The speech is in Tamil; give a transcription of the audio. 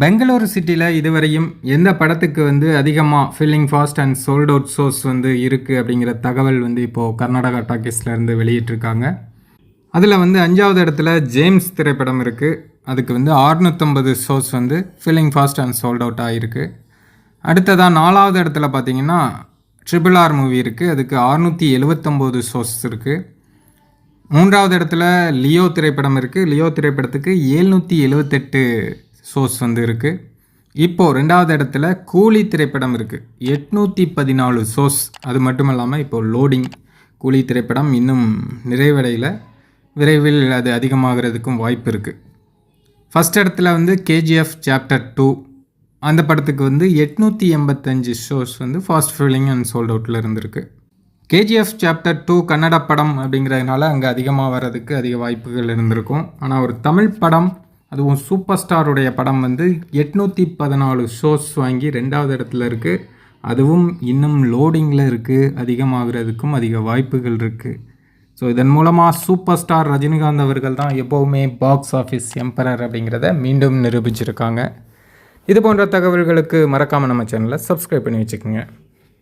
பெங்களூரு சிட்டியில் இதுவரையும் எந்த படத்துக்கு வந்து அதிகமாக filling fast and sold out shows வந்து இருக்குது அப்படிங்கிற தகவல் வந்து இப்போது கர்நாடகா டாக்கீஸ்லேருந்து வெளியிட்டிருக்காங்க. அதில் வந்து அஞ்சாவது இடத்துல ஜேம்ஸ் திரைப்படம் இருக்குது அதுக்கு வந்து 650 ஷோஸ் வந்து filling fast and sold out ஆகிருக்கு அடுத்ததாக நாலாவது இடத்துல பார்த்தீங்கன்னா ட்ரிபிள் ஆர் மூவி இருக்குது அதுக்கு அறுநூற்றி எழுவத்தொம்போது ஷோஸ் இருக்குது மூன்றாவது இடத்துல லியோ திரைப்படம் இருக்குது லியோ திரைப்படத்துக்கு ஏழ்நூற்றி எழுவத்தெட்டு ஷோஸ் வந்து இருக்குது இப்போது ரெண்டாவது இடத்துல கூலி திரைப்படம் இருக்குது எட்நூற்றி பதினாலு ஷோஸ் அது மட்டும் இல்லாமல் இப்போது லோடிங் கூலி திரைப்படம் இன்னும் நிறைவடையில். விரைவில் அது அதிகமாகிறதுக்கும் வாய்ப்பு இருக்குது ஃபஸ்ட் இடத்துல வந்து கேஜிஎஃப் சாப்டர் டூ அந்த படத்துக்கு வந்து எட்நூற்றி எண்பத்தஞ்சு ஷோஸ் வந்து ஃபாஸ்ட் ஃபீலிங் அண்ட் சோல்ட் அவுட்டில் இருந்திருக்கு. கேஜிஎஃப் சாப்டர் டூ கன்னட படம் அப்படிங்கிறதுனால அங்கே அதிகமாக வர்றதுக்கு அதிக வாய்ப்புகள் இருந்திருக்கும். ஆனால் ஒரு தமிழ் படம் அதுவும் சூப்பர் ஸ்டாருடைய படம் வந்து எட்நூற்றி பதினாலு ஷோஸ் வாங்கி ரெண்டாவது இடத்துல இருக்குது அதுவும் இன்னும் லோடிங்கில் இருக்குது அதிகமாகிறதுக்கும் அதிக வாய்ப்புகள் இருக்குது ஸோ இதன் மூலமாக சூப்பர் ஸ்டார் ரஜினிகாந்த் அவர்கள் தான் எப்போவுமே பாக்ஸ் ஆஃபீஸ் எம்பரர் அப்படிங்கிறத மீண்டும் நிரூபிச்சிருக்காங்க. இது போன்ற தகவல்களுக்கு மறக்காமல் நம்ம சேனலை சப்ஸ்கிரைப் பண்ணி வச்சுக்கோங்க.